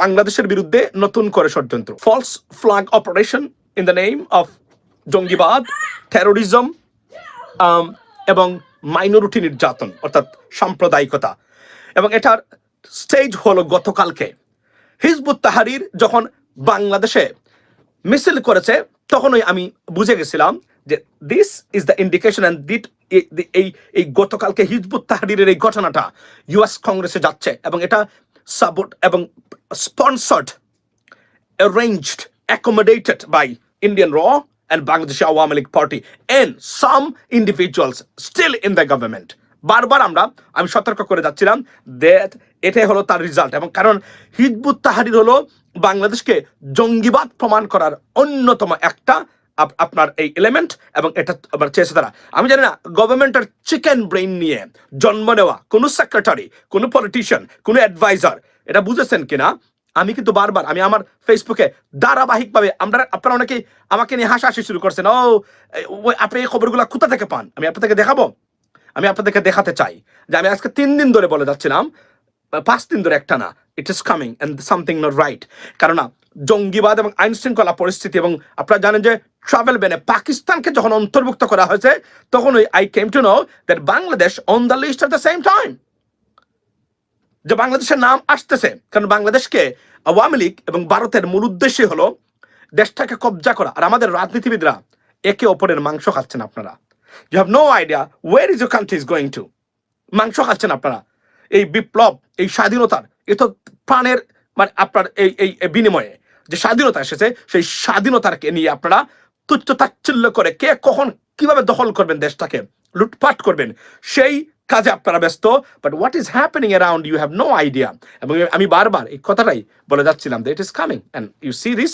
বাংলাদেশের বিরুদ্ধে নতুন করে ষড়যন্ত্র। False flag operation in the name of জঙ্গিবাদ টেরোরিজম এবং মাইনরিটি নির্যাতন, অর্থাৎ সাম্প্রদায়িকতা। এবং এটার স্টেজ হলো গতকালকে। হিজবুত তাহারির যখন বাংলাদেশে মিছিল করেছে, তখনই আমি বুঝে গেছিলাম যে this is the indication and that এই এই গতকালকে হিজবুত তাহারিরের এই ঘটনাটা ইউএস কংগ্রেসে যাচ্ছে। এবং এটা সাপোর্ট এবং sponsored arranged, accommodated by Indian Raw and Bangladesh Awami League Party and some individuals still in the government. বারবার আমরা আমি সতর্ক করে যাচ্ছিলাম দ্যাট এটাই হলো তার রেজাল্ট এবং কারণ হিজবুত তাহারির হলো বাংলাদেশকে জঙ্গিবাদ প্রমাণ করার অন্যতম একটা আপনার এই এলিমেন্ট এবং এটা আবার চেয়েছে তারা। আমি জানি না গভর্নমেন্টের চিকেন ব্রেইন নিয়ে জন্ম নেওয়া কোনো সেক্রেটারি কোনো পলিটিশিয়ান কোনো অ্যাডভাইজার এটা বুঝেছেন কিনা? আমি কিন্তু বারবার, আমি আমার ফেসবুকে ধারাবাহিকভাবে, আমরা আপনারা অনেকে আমাকে নিয়ে হাসাহাসি শুরু করছেন, ও, ওই আপনি এই খবরগুলো কোথা থেকে পান? আমি আপনাদেরকে দেখাবো। আমি আপনাদেরকে দেখাতে চাই যে আমি আজকে তিন দিন ধরে বলে যাচ্ছিলাম, পাঁচ দিন ধরে একটা না it is coming and something not right কেননা, জঙ্গিবাদ এবং আইন শৃঙ্খলা পরিস্থিতি এবং আপনারা জানেন যে ট্রাভেল ব্যানে পাকিস্তানকে যখন অন্তর্ভুক্ত করা হয়েছে, তখন ওই I came to know that Bangladesh on the list at the same time যে বাংলাদেশের নাম আসতেছে, কারণ বাংলাদেশকে আওয়ামী লীগ এবং ভারতের মূল উদ্দেশ্যই হলো দেশটাকে কবজা করা। আর আমাদের রাজনীতিবিদরা একে অপরের মাংস খাচ্ছেন আপনারা। You have no idea where is your country is going to মাংস খাচ্ছেন আপনারা। এই বিপ্লব, এই স্বাধীনতার, এ তো প্রাণের মানে আপনার এই এই বিনিময়ে যে স্বাধীনতা এসেছে, সেই স্বাধীনতাকে নিয়ে আপনারা তুচ্ছ তাচ্ছিল্য করে কে কখন কীভাবে দখল করবেন দেশটাকে, লুটপাট করবেন, সেই কাজে আপনারা ব্যস্ত। But what is happening around you have no idea এবং আমি বারবার এই কথাটাই বলে যাচ্ছিলাম that is coming and you see this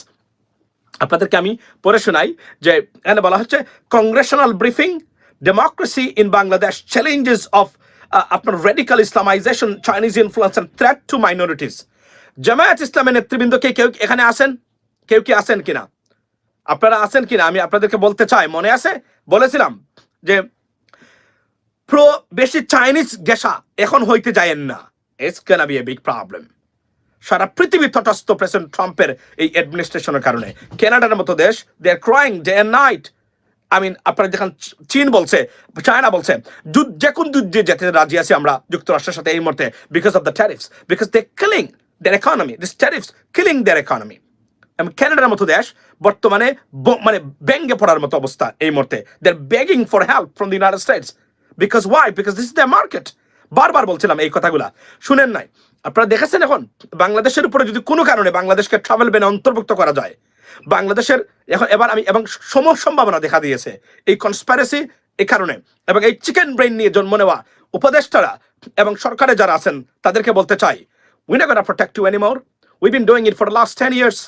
আপনাদেরকে আমি পড়ে শোনাই যে, এখানে বলা হচ্ছে congressional briefing democracy in Bangladesh challenges of আপনার radical Islamization Chinese influence and threat to minorities Jamaat ইসলামের নেতৃবৃন্দ কে, কেউ এখানে আসেন? কেউ কি আসেন কিনা? আপনারা আছেন কিনা? আমি আপনাদেরকে বলতে চাই, মনে আছে? বলেছিলাম যে প্রো বেশি চাইনিজ গেসা এখন হইতে যায়েন না। It's can be a big problem সারা পৃথিবী তটস্থ প্রেসিডেন্ট ট্রাম্পের এই অ্যাডমিনিস্ট্রেশনের কারণে। কানাডার মতো দেশ they are crying day and night I mean আপনারা যখন চীন বলছে চায়না বলছে যে কোন যুদ্ধে যেতে রাজি আছি আমরা যুক্তরাষ্ট্রের সাথে এই মুহূর্তে because of the tariffs because they killing their economy this tariffs killing their economy ক্যানাডার মতো দেশ বর্তমানে মানে ব্যঙ্গে পড়ার মতো অবস্থা এই মুহূর্তে। Their begging for help from the United States because why because this is the market বারবার বলছিলাম এই কথাগুলা। শুনেন নাই। আপনারা দেখেছেন এখন? বাংলাদেশের উপরে যদি কোনো কারণে বাংলাদেশকে ট্রাভেল ব্যানে অন্তর্ভুক্ত করা যায়, বাংলাদেশের এখন এবার আমি, এবং সম, সম্ভাবনা দেখা দিয়েছে এই কনস্পারেসি এই কারণে। এবং এই চিকেন ব্রেন নিয়ে জন্ম নেওয়া উপদেষ্টারা এবং সরকারে যারা আছেন, তাদেরকে বলতে চাই উই না protect you anymore we been doing it for last ten years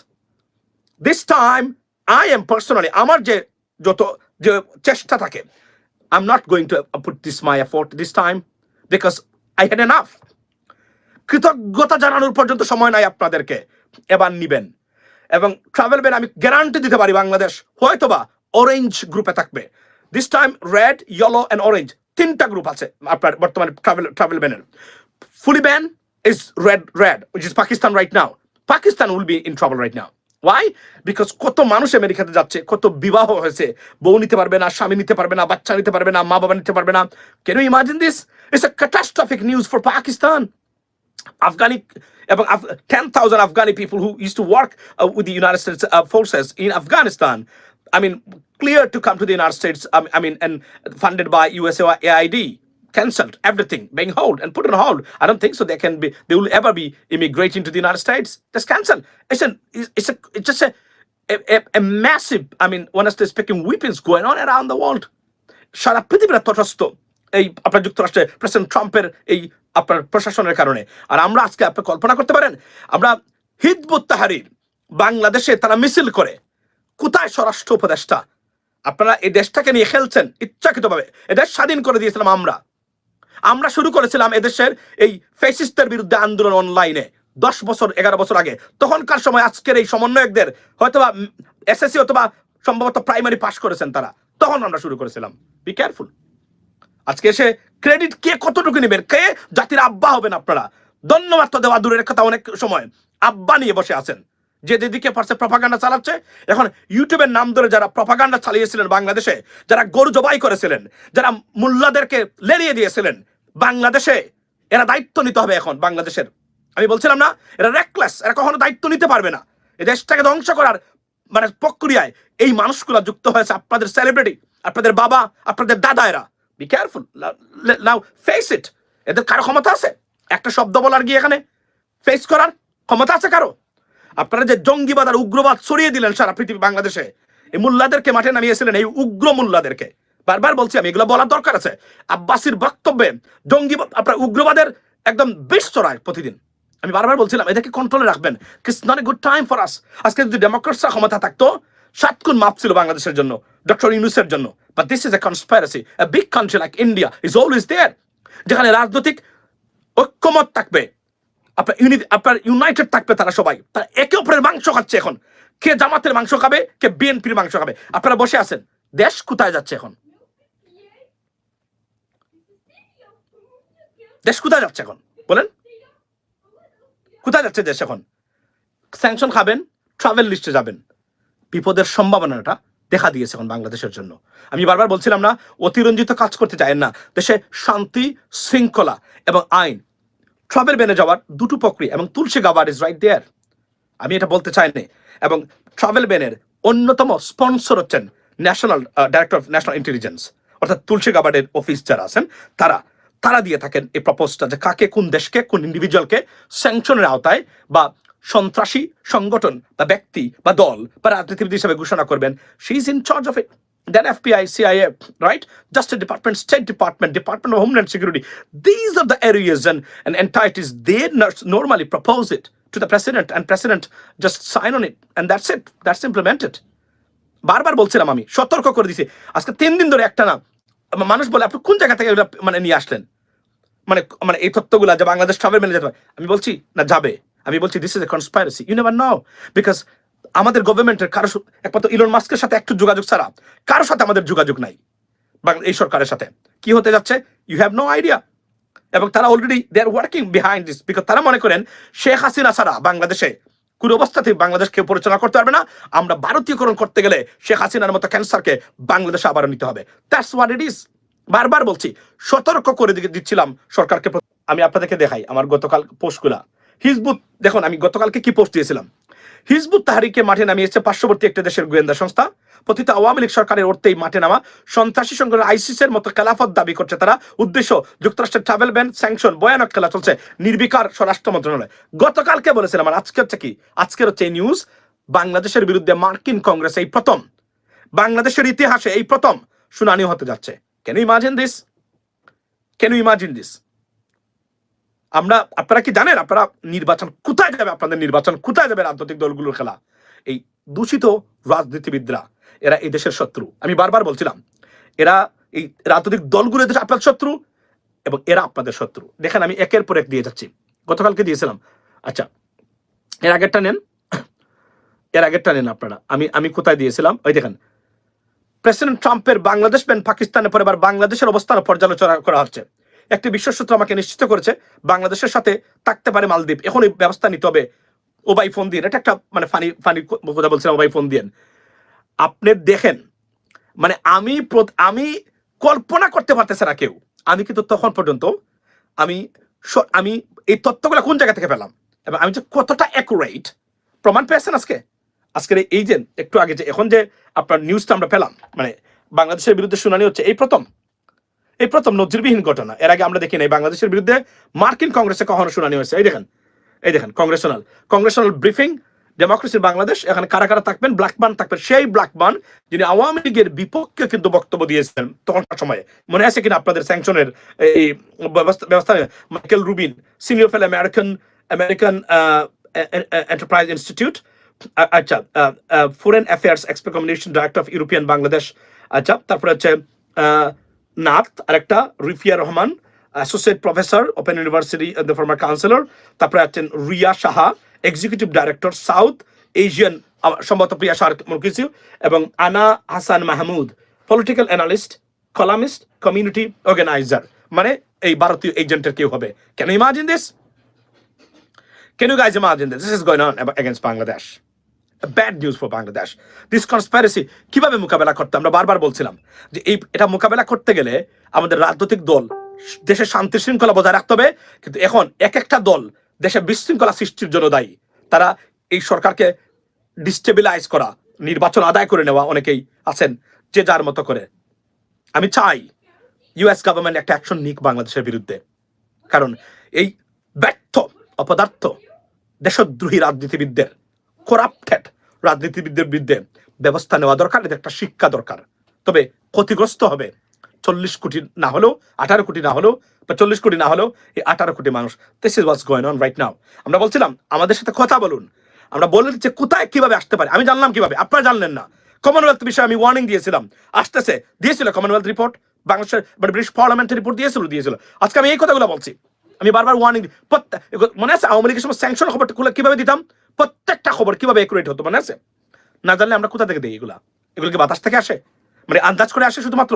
this time I am personally আমার যে যত, যে চেষ্টা থাকে I am not going to put this my effort this time because I had enough কৃতজ্ঞতা জানানোর পর্যন্ত সময় নাই আপনাদেরকে, এবার নিবেন। এবং ট্রাভেল ব্যান আমি গ্যারান্টি দিতে পারি বাংলাদেশ, হয়তোবা অরেঞ্জ গ্রুপে থাকবে। This time red yellow and orange তিনটা গ্রুপ আছে আপনার বর্তমানে ট্রাভেল ট্রাভেল ব্যানের fully ban is red red, which is pakistan right now pakistan will be in trouble right now why because কত মানুষ আমেরিকাতে যাচ্ছে কত বিবাহ হয়েছে বউ নিতে পারবে না স্বামী নিতে পারবে না বাচ্চা নিতে পারবে না মা বাবা নিতে পারবে না it's a catastrophic news for pakistan Afghani about Af- 10,000 Afghani people who used to work uh, with the United States uh, forces in Afghanistan. I mean, clear to come to the United States. Um, I mean, and funded by USAID, cancelled everything, being hold and put on hold. I don't think so. They can be. They will ever be immigrating to the United States. Just cancelled. It's an. It's a. It's just a. A, a, a massive. I mean, honestly speaking, weapons going on around the world. সারা পৃথিবীর তটস্থ এই আপনার যুক্তরাষ্ট্রে president ট্রাম্পের এই আপনার প্রশাসনের কারণে আর আমরা আজকে আপনি কল্পনা করতে পারেন আমরা হিজবুত তাহারির বাংলাদেশে তারা মিছিল করে কোথায় স্বরাষ্ট্র উপদেষ্টা আপনারা এই দেশটাকে নিয়ে খেলছেন ইচ্ছাকৃতভাবে এদেশ স্বাধীন করে দিয়েছিলাম আমরা আমরা শুরু করেছিলাম এদেশের এই ফেসিস্টের বিরুদ্ধে আন্দোলন অনলাইনে দশ বছর, এগারো বছর আগে। তখনকার সময় আজকের এই সমন্বয়কদের হয়তোবা এসএসসি অথবা সম্ভবত প্রাইমারি পাশ করেছেন তারা। তখন আমরা শুরু করেছিলাম। বি কেয়ারফুল আজকে এসে ক্রেডিট কে কতটুকু নেবেন? কে? জাতির আব্বা হবেন আপনারা। ধন্যবাদ তো দেওয়া দূরের কথা অনেক সময়। আব্বা নিয়ে বসে আছেন। যে যেদিকে পারছে প্রপাগান্ডা চালাচ্ছে, এখন ইউটিউবের নাম ধরে যারা প্রপাগান্ডা চালিয়েছিলেন বাংলাদেশে, যারা গরু জবাই করেছিলেন, যারা মোল্লাদেরকে লেরিয়ে দিয়েছিলেন বাংলাদেশে, এরা দায়িত্ব নিতে হবে এখন বাংলাদেশের। আমি বলছিলাম না, এরা রেকলেস এরা কখনো দায়িত্ব নিতে পারবে না। এই দেশটাকে ধ্বংস করার মানে প্রক্রিয়ায় এই মানুষগুলো যুক্ত হয়েছে আপনাদের সেলিব্রিটি আপনাদের বাবা, আপনাদের দাদা এরা। Be careful now face it এদের কারও ক্ষমতা আছে? একটা শব্দ বলার গিয়ে এখানে? ফেস করার ক্ষমতা আছে কারও? আপনারা যে জঙ্গিবাদ আর উগ্রবাদ ছড়িয়ে দিলেন সারা পৃথিবী বাংলাদেশে, এই মোল্লাদেরকে মাঠে নামিয়েছিলেন এই উগ্র মোল্লাদেরকে। বারবার বলছি আমি, এগুলো বলার দরকার আছে। আব্বাসির বক্তব্যে জঙ্গিবাদ, আপনার উগ্রবাদের একদম বেশ চড়ায় প্রতিদিন। আমি বারবার বলছিলাম, এদেরকে কন্ট্রোলে রাখবেন। It's not a good time for us আজকে যদি ডেমোক্রেটসরা ক্ষমতা থাকতো, সাত গুণ মাপ ছিল বাংলাদেশের জন্য, ডক্টর ইউনুসের জন্য। But this is a conspiracy a big country like India is always there যেখানে রাজনৈতিক ঐক্যমত থাকবে। আপনার ইউনি আপনার ইউনাইটেড থাকবে তারা সবাই। তারা একে অপরের মাংস খাচ্ছে এখন। কে জামাতের মাংস খাবে, কে বিএনপির মাংস খাবে। আপনারা বসে আছেন। দেশ কোথায় যাচ্ছে এখন? দেশ কোথায় যাচ্ছে এখন? বলেন। কোথায় যাচ্ছে দেশ এখন? স্যাংশন খাবেন ট্রাভেল লিস্টে যাবেন। বিপদের সম্ভাবনাটা দেখা দিয়েছে এখন বাংলাদেশের জন্য। আমি বারবার বলছিলাম না, অতিরঞ্জিত কাজ করতে চায় না। দেশে শান্তি, শৃঙ্খলা এবং আইন ট্রাভেল বেনে যাওয়ার দুটো প্রক্রিয়া এবং তুলসী গাবার ইজ রাইট দেয়ার আমি এটা বলতে চাইনি এবং ট্রাভেল বেনের অন্যতম স্পন্সর হচ্ছেন national director of national intelligence অর্থাৎ তুলসী গাবার্ডের অফিস যারা আছেন, তারা তারা দিয়ে থাকেন এই প্রপোজটা যে কাকে, কোন দেশকে, কোন ইন্ডিভিজুয়ালকে স্যাংশনের আওতায় বা সন্ত্রাসী সংগঠন বা ব্যক্তি বা দল বা রাজনীতিবিদ হিসেবে ঘোষণা করবেন। She is in charge of it then FBI, CIA, right? Justice Department, State Department, Department of Homeland Security. These are the areas and, and entities they normally propose it to the president, and president just sign on it, and that's it. That's implemented. বারবার বলছিলাম আমি সতর্ক করে দিছি আজকে তিন দিন ধরে একটা না মানুষ বলে আপনি কোন জায়গা থেকে মানে নিয়ে আসলেন মানে মানে এই তথ্যগুলো যে বাংলাদেশ ট্রাভেল মেনে যেতে পারে আমি বলছি না যাবে আমি বলছি this is a conspiracy you never know because আমাদের গভর্নমেন্টের কারও একমাত্র ইলন মাস্কের সাথে একটু যোগাযোগ ছাড়া কারও সাথে আমাদের যোগাযোগ নাই। এই সরকারের সাথে। কি হতে যাচ্ছে? ইউ হ্যাভ নো আইডিয়া এবং তারা already they are working behind this because তারা মনে করেন, শেখ হাসিনা ছাড়া বাংলাদেশে কোন অবস্থাতেই বাংলাদেশকে পরিচালনা করতে পারবে না। আমরা ভারতীয়করণ করতে গেলে শেখ হাসিনার মতো ক্যান্সারকে বাংলাদেশে আবারও নিতে হবে। দ্যাটস হোয়াট ইট ইজ বারবার বলছি, সতর্ক করে দিচ্ছিলাম সরকারকে আমি আপনাদেরকে দেখাই আমার গতকাল পোস্টগুলা হিজবুত দেখুন, আমি গতকালকে কি পোস্ট দিয়েছিলাম? হিজবুত তাহারিকে মাঠে নামিয়েছে পার্শ্ববর্তী একটা দেশের গোয়েন্দা সংস্থা। পতিত আওয়ামী লীগ সরকারের অর্থেই মাঠে নামা সন্ত্রাসী সংগঠন আইসিসের মতো খেলাফত দাবি করছে তারা। উদ্দেশ্য, যুক্তরাষ্ট্রের ট্রাভেল ব্যান স্যাংশন ভয়ানক খেলা চলছে নির্বিকার স্বরাষ্ট্র মন্ত্রণালয়। গতকালকে বলেছিলাম, আর আজকে হচ্ছে কি? আজকের হচ্ছে এই নিউজ বাংলাদেশের বিরুদ্ধে মার্কিন কংগ্রেস এই প্রথম। বাংলাদেশের ইতিহাসে এই প্রথম শুনানি হতে যাচ্ছে। Can imagine this can imagine this আমরা, আপনারা কি জানেন, আপনারা নির্বাচন কোথায় যাবে, আপনাদের নির্বাচন কোথায় যাবে রাজনৈতিক দলগুলোর খেলা? এই দূষিত রাজনীতিবিদরা, এরা এই দেশের শত্রু। আমি বারবার বলছিলাম, এরা এই রাজনৈতিক দলগুলো দেশ আপনার শত্রু এবং এরা আপনাদের শত্রু। দেখেন, আমি একের পর এক দিয়ে যাচ্ছি। গতকালকে দিয়েছিলাম। আচ্ছা এর আগেরটা নেন। এর আগেরটা নেন আপনারা। আমি আমি কোথায় দিয়েছিলাম? ওই দেখেন, প্রেসিডেন্ট ট্রাম্পের বাংলাদেশ ব্যান পাকিস্তানের পরে এবার বাংলাদেশের অবস্থান পর্যালোচনা করা হচ্ছে। একটি বিশ্বসূত্র আমাকে নিশ্চিত করেছে, বাংলাদেশের সাথে থাকতে পারে মালদ্বীপ। এখন এই ব্যবস্থা নিতে হবে। ওবাই ফোন দিয়ে এটা একটা মানে ফানি ফানি কথা বলছিলাম, ওবাই ফোন দিয়ে আপনি দেখেন মানে আমি আমি কল্পনা করতে পারতেছে না কেউ। আমি কিন্তু তখন পর্যন্ত, আমি আমি এই তথ্যগুলো কোন জায়গা থেকে পেলাম? এবং আমি যে কতটা অ্যাকুরেট প্রমাণ পেয়েছেন আজকে? আজকের এই যে, একটু আগে যে, এখন যে আপনার নিউজটা আমরা পেলাম মানে বাংলাদেশের বিরুদ্ধে শুনানি হচ্ছে, এই প্রথম। এই প্রথম নজিরবিহীন ঘটনা। এর আগে আমরা দেখি নাই, বাংলাদেশের বিরুদ্ধে মার্কিন কংগ্রেসে কখনো শুনানি হয়েছে। এই দেখেন এই দেখেন কংগ্রেশনাল কংগ্রেশনাল ব্রিফিং ডেমোক্রেসির বাংলাদেশ এখানে কারা কারা থাকবেন? ব্ল্যাকবান থাকবেন। সেই ব্ল্যাকবান যিনি আওয়ামী লীগের বিপক্ষে কিন্তু বক্তব্য দিয়েছেন তখনকার সময়ে। মনে আছে কিনা আপনাদের স্যাংশনের এই, ব্যবস্থা Michael Rubin senior fellow American American Enterprise Institute আচ্ছা foreign affairs এক্সপে communication director of European Bangladesh আচ্ছা তারপরে হচ্ছে নাথ, আরেকটা Rifia Rahman associate professor Open University the former councillor তারপরে আছেন Riya Saha executive director South Asian সম্ভবত প্রিয়া সার কিছু এবং আনা Hasan Mahmud political analyst columnist community organiser মানে এই ভারতীয় এজেন্টের কেউ হবে। Can imagine this Can you guys imagine that this is going on ab- news for Bangladesh. This conspiracy, কীভাবে মোকাবেলা করতে? আমরা বারবার বলছিলাম যে এই, এটা মোকাবেলা করতে গেলে আমাদের রাজনৈতিক দল দেশের শান্তি শৃঙ্খলা বজায় রাখতে হবে। কিন্তু এখন এক একটা দল দেশে বিশৃঙ্খলা সৃষ্টির জন্য দায়ী। তারা এই সরকারকে ডিস্টেবিলাইজ করা, নির্বাচন আদায় করে নেওয়া অনেকেই আছেন, যে যার মতো করে। আমি চাই ইউএস গভর্নমেন্ট একটা অ্যাকশন নিক বাংলাদেশের বিরুদ্ধে। কারণ এই ব্যর্থ, অপদার্থ, দেশদ্রোহী রাজনীতিবিদদের করাপ্টেড রাজনীতিবিদদের বিরুদ্ধে ব্যবস্থা নেওয়া দরকার, এদের একটা শিক্ষা দরকার। তবে ক্ষতিগ্রস্ত হবে চল্লিশ কোটি না হলেও, আঠারো কোটি না হলেও, বা চল্লিশ কোটি না হলেও এই আঠারো কোটি মানুষ। This is what's going on right now আমরা বলছিলাম, আমাদের সাথে কথা বলুন। আমরা বলে যে কোথায় কীভাবে আসতে পারে। আমি জানলাম কীভাবে, আপনারা জানলেন না। কমনওয়েলথ বিষয়ে আমি ওয়ার্নিং দিয়েছিলাম। আসতেছে, দিয়েছিল কমনওয়েলথ রিপোর্ট বাংলাদেশের মানে ব্রিটিশ পার্লামেন্টের রিপোর্ট দিয়েছিল দিয়েছিল। আজকে আমি এই কথাগুলো বলছি। আমি বারবার ওয়ার্নিং মনে আছে আওয়ামী লীগের সময় স্যাংশন খবরটা খুলে কীভাবে দিতাম? প্রত্যেকটা খবর কীভাবে একুরেট হতো, মনে আছে? না জানলে আমরা কোথা থেকে দিই এগুলা? এগুলো কি বাতাস থেকে আসে? মানে আন্দাজ করে আসে শুধুমাত্র?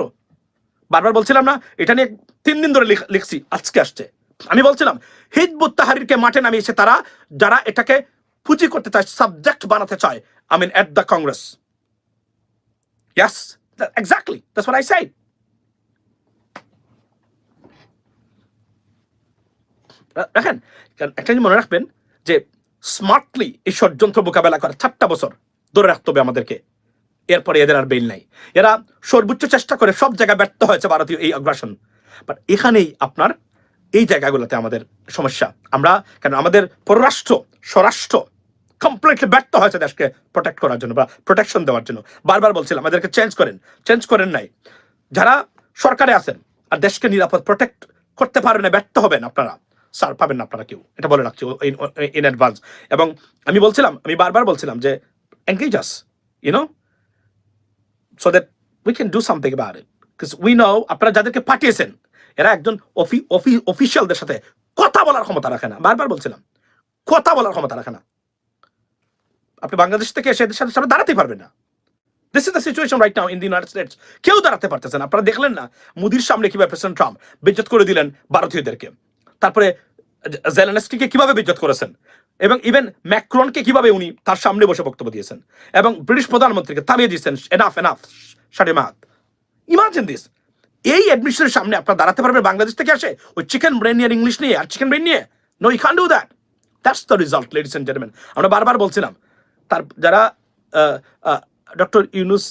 বারবার বলছিলাম না, এটা নিয়ে তিন দিন ধরে লিখ- লিখছি, আজকে আসছে। আমি বলছিলাম, হিজবুত তাহারিরকে মাঠে নামিয়েছে তারা, যারা এটাকে পুঁজি করতে চায় সাবজেক্ট বানাতে চায় I mean at the Congress yes exactly that's what I said দেখেন একটা জিনিস মনে রাখবেন যে স্মার্টলি এই ষড়যন্ত্র মোকাবেলা করে চারটা বছর ধরে রাখতে হবে আমাদেরকে। এরপরে এদের আর বেল নাই। এরা সর্বোচ্চ চেষ্টা করে সব জায়গায় ব্যর্থ হয়েছে ভারতীয় এই আগ্রাসন বাট এখানেই আপনার এই জায়গাগুলোতে আমাদের সমস্যা। আমরা কেন, আমাদের পররাষ্ট্র, স্বরাষ্ট্র কমপ্লিটলি ব্যর্থ হয়েছে দেশকে প্রোটেক্ট করার জন্য বা প্রোটেকশন দেওয়ার জন্য। বারবার বলছিলাম, আমাদেরকে চেঞ্জ করেন। চেঞ্জ করেন নাই। যারা সরকারে আছেন আর দেশকে নিরাপদ প্রোটেক্ট করতে পারেন না, ব্যর্থ হবেন আপনারা। স্যার, পাবেন না আপনারা কেউ। এটা বলে রাখছি ইন অ্যাডভান্স এবং আমি বলছিলাম, আমি বারবার বলছিলাম যে engage us you know so that we can do something about it we know আপনারা যাদেরকে পাঠিয়েছেন, এরা একজন অফিসিয়ালদের সাথে কথা বলার ক্ষমতা রাখে না। বারবার বলছিলাম, কথা বলার ক্ষমতা রাখে না। আপনি বাংলাদেশ থেকে এসে এদের সাথে সাথে দাঁড়াতেই পারবেন না। This is the situation right now in the United States কেউ দাঁড়াতে পারতেছে না। আপনারা দেখলেন না, মোদির সামনে কীভাবে প্রেসিডেন্ট ট্রাম্প বেজ্জত করে দিলেন ভারতীয়দেরকে। তারপরে জেলেনস্কিকে কীভাবে বেজ্জত করেছেন? এবং ইভেন ম্যাক্রনকে কীভাবে উনি তার সামনে বসে বক্তব্য দিয়েছেন? এবং ব্রিটিশ প্রধানমন্ত্রীকে থামিয়ে দিয়েছেন এনাফ এনাফ সাড়ে মাত ইমাজিন দিস এই অ্যাডমিশনের সামনে আপনারা দাঁড়াতে পারবেন, বাংলাদেশ থেকে আসে, ওই চিকেন ব্রেন নিয়ে ইংলিশ নিয়ে, আর চিকেন ব্রেন নিয়ে? No he can do that that's the result ladies and gentleman আমরা বারবার বলছিলাম, তার, যারা ডক্টর ইউনুস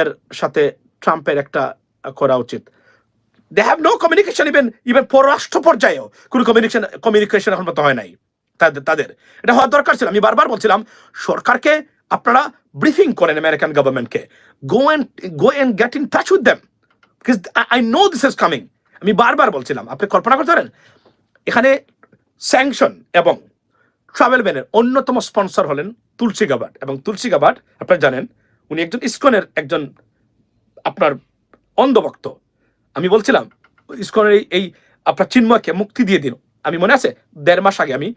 এর সাথে ট্রাম্পের একটা করা উচিত they have no communication even even পররাষ্ট্র পর্যায়েও কোনো কমিউনিকেশন কমিউনিকেশন এখন হয় নাই। তাদের তাদের। এটা হওয়ার দরকার ছিল। আমি বারবার বলছিলাম, সরকারকে আপনারা ব্রিফিং করেন আমেরিকান গভর্নমেন্টকে go and go and get in touch with because I know this is coming আমি বারবার বলছিলাম, আপনি কল্পনা করতে পারেন? এখানে স্যাংশন এবং ট্রাভেল ব্যানের অন্যতম স্পন্সর হলেন তুলসী গাবাট এবং তুলসী গাবাট আপনারা জানেন, উনি একজন ইস্কনের একজন আপনার অন্ধভক্ত। আমি বলছিলাম, ইস্কনের এই- আপনার চিন্ময়কে মুক্তি দিয়ে দিন। আমি মনে আছে, দেড় মাস আগে আমি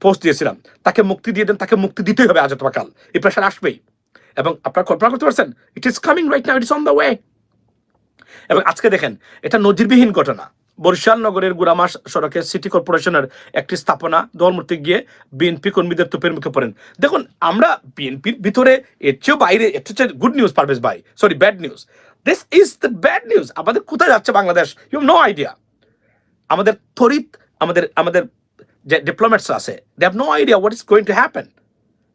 পোস্ট দিয়েছিলাম, তাকে মুক্তি দিয়ে দেন, তাকে মুক্তি দিতেই হবে আজ অথবা কাল। এই প্রেশার আসবেই। এবং আপনারা কল্পনা করতে পারছেন it is coming right now it is on the way এবং আজকে দেখেন, এটা নজিরবিহীন ঘটনা। বরিশাল নগরের গুড়ামাস সড়কে সিটি কর্পোরেশনের একটি স্থাপনা, দলমূর্তি গিয়ে বিএনপি কর্মীদের তোপের মুখে পড়েন। দেখুন, আমরা বিএনপির ভিতরে, এর চেয়েও বাইরে এটা হচ্ছে গুড নিউজ পারভেজ ভাই sorry bad news this is the bad news আমাদের কোথায় যাচ্ছে বাংলাদেশ ইউ নো আইডিয়া আমাদের তরিত আমাদের আমাদের যে ডিপ্লোমেটস আছে they have no idea what is going to happen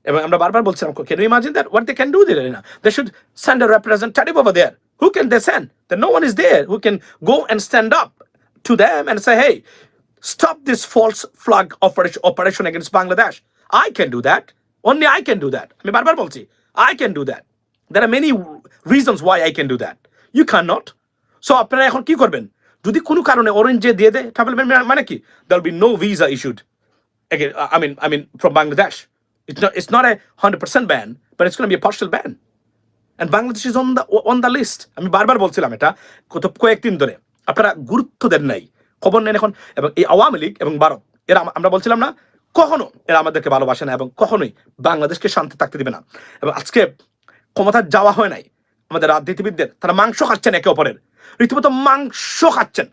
এবং আমরা বারবার বলছিলাম can you imagine that what they can do there না they should send a representative over there who can they send that no one is there who can go and stand up to them and say hey stop this false flag operation, operation against Bangladesh. I can do that. Only I can do that. আমি বারবার বলছি I can do that. There are many reasons why I can do that. You cannot. So আপনারা এখন কি করবেন যদি কোনো কারণে দিয়ে দেয় মানে কি be no visa issued again uh, I mean I mean from Bangladesh it's not it's not a 100% ban but it's going to be a partial ban and Bangladesh is on the on the list আমি বারবার বলছিলাম এটা কত কয়েকদিন ধরে আপনারা গুরুত্ব দেন নাই খবর নেন এখন এবং এই আওয়ামী লীগ এবং ভারত এরা আম- আমরা বলছিলাম না কখনো এরা আমাদেরকে ভালোবাসে না এবং কখনোই বাংলাদেশকে শান্তি থাকতে দিবে না এবং আজকে ক্ষমতা যাওয়া হয় নাই। আমাদের রাজনীতিবিদদের, তারা মাংস খাচ্ছেন একে অপরের। রীতিমতো মাংস খাচ্ছেন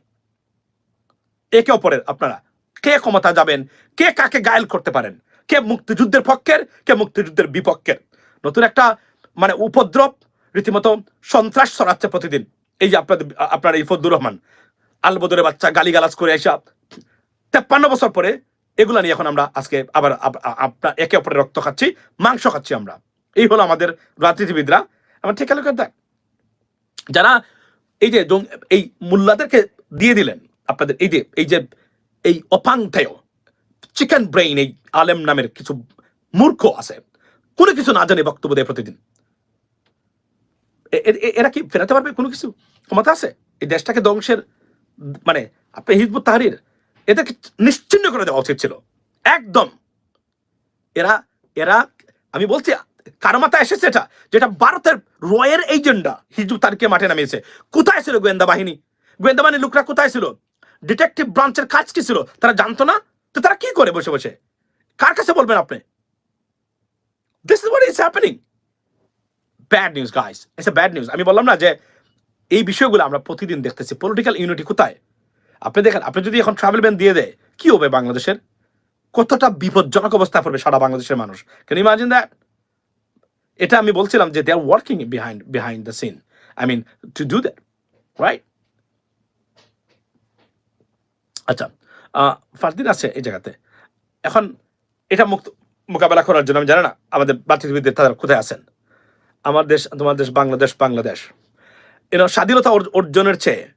একে অপরের আপনারা। কে ক্ষমতা যাবেন, কে কাকে গায়েল করতে পারেন? কে মুক্তিযুদ্ধের পক্ষের, কে মুক্তিযুদ্ধের বিপক্ষের? নতুন একটা মানে উপদ্রব, রীতিমতো সন্ত্রাস ছড়াচ্ছে প্রতিদিন। এই যে আপনাদের, আপনার এই ফদ্দুর রহমান, আলবদরের বাচ্চা গালিগালাজ করে এসা তেপ্পান্ন বছর পরে এগুলা নিয়ে এখন আমরা আজকে আবার আপনার একে অপরের রক্ত খাচ্ছি, মাংস খাচ্ছি আমরা। এই হলো আমাদের রাজনীতিবিদরা। আমার ঠিক লোকের দেখ, যারা এই যে এই মোল্লাদেরকে দিয়ে দিলেন, আপনাদের এই যে এই যে, এই অপাংথেয় চিকেন ব্রেইন এই আলেম নামের কিছু মূর্খ আছে, কোনো কিছু না জানে বক্তব্য দেয় প্রতিদিন। এরা কি ফেরাতে পারবে কোনো কিছু? ক্ষমতা আছে? এই দেশটাকে ধ্বংসের মানে আপনি হিজবুত তাহারির, এদেরকে নিশ্চিন্ন করে দেওয়া উচিত ছিল। একদম। এরা এরা আমি বলছি কারও মাথায় এসেছে এটা? যেটা ভারতের রয়ের এজেন্ডা। হিজু তারিখকে মাঠে নামিয়েছে। কোথায় ছিল গোয়েন্দা বাহিনী? গোয়েন্দা বাহিনীর লোকরা কোথায় ছিল? ডিটেকটিভ ব্রাঞ্চের কাজ কি ছিল? তারা জানতো না? তো তারা কি করে বসে বসে? কার কাছে বলবেন আপনি? This is what is happening bad news guys bad news আমি বললাম না যে এই বিষয়গুলো আমরা প্রতিদিন দেখতেছি। পলিটিক্যাল ইউনিটি কোথায়? আপনি দেখেন, আপনি যদি এখন ট্রাভেল ব্যান দিয়ে দেয়, কি হবে বাংলাদেশের? কতটা বিপজ্জনক অবস্থা পড়বে সারা বাংলাদেশের মানুষ? ক্যান ইমাজিন দ্যাট এটা আমি বলছিলাম যে they are working behind behind the scene I mean to do that right আচ্ছা ফারদিন আছে এই জায়গাতে। এখন এটা মুক্ত, মোকাবেলা করার জন্য, আমি জানি না, আমাদের বাতৃবিদদের তারা কোথায় আছেন? আমার দেশ, তোমার দেশ, বাংলাদেশ বাংলাদেশ। এর স্বাধীনতা অর্জ- অর্জনের চেয়ে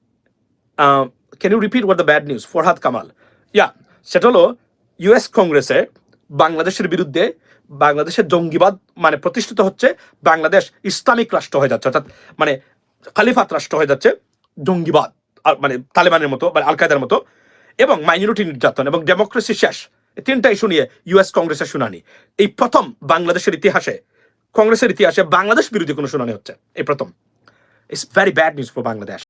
can you repeat what the bad news Farhad Kamal. Yeah সেটা হলো ইউএস কংগ্রেসে বাংলাদেশের বিরুদ্ধে বাংলাদেশের জঙ্গিবাদ মানে প্রতিষ্ঠিত হচ্ছে বাংলাদেশ ইসলামিক রাষ্ট্র হয়ে যাচ্ছে, অর্থাৎ মানে খালিফাত রাষ্ট্র হয়ে যাচ্ছে জঙ্গিবাদ মানে তালেবানের মতো মানে আল কায়দার মতো এবং মাইনরিটি নির্যাতন এবং ডেমোক্রেসি শেষ। তিনটা ইস্যু নিয়ে ইউএস কংগ্রেসের শুনানি। এই প্রথম বাংলাদেশের ইতিহাসে, কংগ্রেসের ইতিহাসে বাংলাদেশ বিরোধী কোনো শুনানি হচ্ছে, এই প্রথম। It's very bad news for Bangladesh